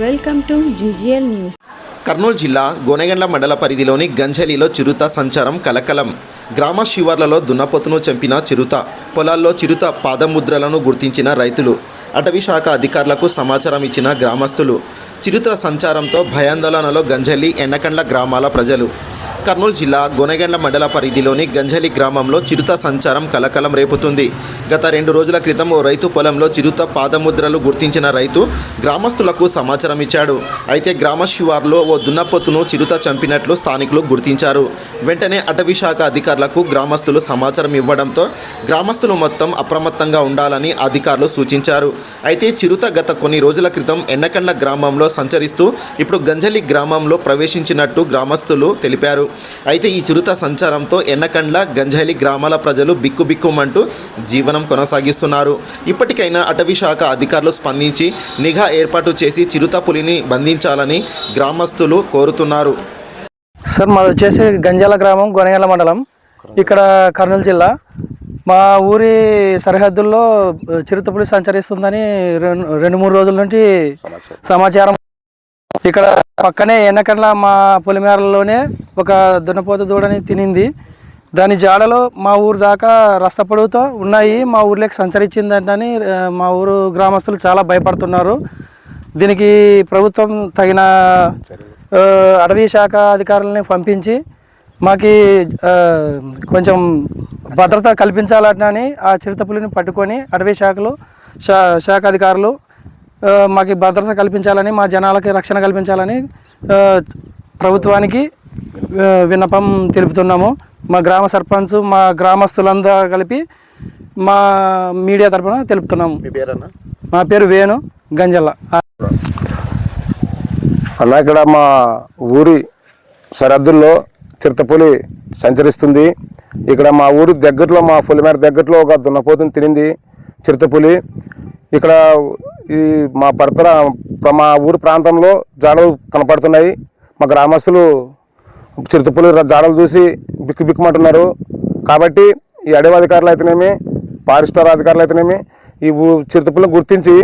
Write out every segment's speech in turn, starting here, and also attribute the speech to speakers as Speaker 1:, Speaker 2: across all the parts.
Speaker 1: Welcome to GGL news.
Speaker 2: Kurnool జిల్లా గోనెగండ్ల మండల పరిధిలోని గంజలిలో చిరుత సంచారం కలకలం. గ్రామ శివార్లలో దున్నపోతును చంపిన చిరుత పొలాల్లో చిరుత పాదముద్రలను గుర్తించిన రైతులు. అటవీ శాఖ అధికారులకు సమాచారం ఇచ్చిన గ్రామస్తులు చిరుత సంచారంతో భయాందోళనలో గంజలి ఎండకండ్ల గ్రామాల ప్రజలు. కర్నూలు జిల్లా గోనెగండ్ల మండల పరిధిలోని గంజలి గ్రామంలో చిరుత సంచారం కలకలం రేపుతుంది. గత రెండు రోజుల క్రితం ఓ రైతు పొలంలో చిరుత పాదముద్రలు గుర్తించిన రైతు గ్రామస్తులకు సమాచారం ఇచ్చాడు. అయితే గ్రామ శివార్లో ఓ దున్నపోతును చిరుత చంపినట్లు స్థానికులు గుర్తించారు. వెంటనే అటవీ శాఖ అధికారులకు గ్రామస్తులు సమాచారం ఇవ్వడంతో గ్రామస్తులు మొత్తం అప్రమత్తంగా ఉండాలని అధికారులు సూచించారు. అయితే చిరుత గత కొన్ని రోజుల క్రితం ఎండకండ్ల గ్రామంలో సంచరిస్తూ ఇప్పుడు గంజలి గ్రామంలో ప్రవేశించినట్టు గ్రామస్తులు తెలిపారు. అయితే ఈ చిరుత సంచారంతో ఎన్నకండ్ల గంజాలి గ్రామాల ప్రజలు బిక్కుబిక్కుమంటూ జీవనం కొనసాగిస్తున్నారు. ఇప్పటికైనా అటవీ శాఖ అధికారులు స్పందించి నిఘా ఏర్పాటు చేసి చిరుత పులిని బంధించాలని గ్రామస్తులు కోరుతున్నారు.
Speaker 3: సార్ మాది వచ్చేసి గంజాల గ్రామం గొనగల మండలం. ఇక్కడ కర్నూలు జిల్లా. మా ఊరి సరిహద్దుల్లో చిరుతపులి సంచరిస్తుందని రెండు రెండు మూడు రోజుల నుండి సమాచారం ఇక్కడ పక్కనే ఎన్నకండ్ల మా పొలిమేరల్లోనే ఒక దున్నపోత దూడని తినింది. దాని జాడలో మా ఊరు దాకా రస్త ఉన్నాయి. మా ఊర్లోకి సంచరించిందంటని మా ఊరు గ్రామస్తులు చాలా భయపడుతున్నారు. దీనికి ప్రభుత్వం తగిన అటవీ శాఖ అధికారులని పంపించి మాకి కొంచెం భద్రత కల్పించాలని ఆ చిరుతపులిని పట్టుకొని అటవీ శాఖలు శా శాఖ అధికారులు మాకు భద్రత కల్పించాలని మా జనాలకి రక్షణ కల్పించాలని ప్రభుత్వానికి విన్నపం తెలుపుతున్నాము. మా గ్రామ సర్పంచ్ మా గ్రామస్తులందరూ కలిపి మా మీడియా తరపున తెలుపుతున్నాము. మా పేరు వేణు గంజల్ల.
Speaker 4: అన్న ఇక్కడ మా ఊరి సరిహద్దుల్లో చిరుతపులి సంచరిస్తుంది. ఇక్కడ మా ఊరి దగ్గరలో మా పులిమేర దగ్గరలో ఒక దున్నపోతుని తినింది చిరుతపులి. ఇక్కడ ఈ మా పరితర మా ఊరి ప్రాంతంలో జాడలు కనపడుతున్నాయి. మా గ్రామస్తులు చిరుతపులు జాడలు చూసి బిక్కు బిక్కుమంటున్నారు. కాబట్టి ఈ అడవి అధికారులు అయితేనేమి పారిస్టార్ అధికారులు అయితేనేమి ఈ చిరుతపులను గుర్తించి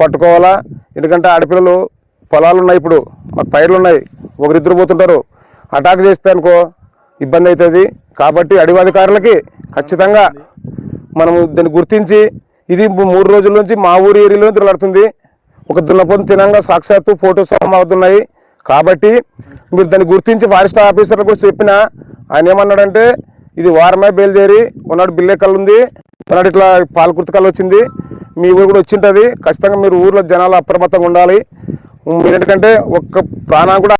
Speaker 4: పట్టుకోవాలా. ఎందుకంటే ఆడపిల్లలు పొలాలు ఉన్నాయి ఇప్పుడు మాకు పైర్లు ఉన్నాయి. ఒకరిద్దరు పోతుంటారు. అటాక్ చేస్తే అనుకో ఇబ్బంది అవుతుంది కాబట్టి అడవి అధికారులకి ఖచ్చితంగా మనము దాన్ని గుర్తించి ఇది మూడు రోజుల నుంచి మా ఊరి ఏరియాలో తిరగడుతుంది ఒక దున్నపోతు తినంగా సాక్షాత్తు ఫోటోస్ అవుతున్నాయి కాబట్టి మీరు దాన్ని గుర్తించి ఫారెస్ట్ ఆఫీసర్ కూడా చెప్పిన ఆయన ఏమన్నాడంటే ఇది వారమే బయలుదేరి ఉన్నాడు బిల్లెక్కలు ఉంది ఉన్నాడు ఇట్లా పాలకుర్తికల్ వచ్చింది మీ ఊరు కూడా వచ్చింటుంది. ఖచ్చితంగా మీరు ఊర్లో జనాలు అప్రమత్తంగా ఉండాలి. మీరు ఎందుకంటే ఒక్క ప్రాణం కూడా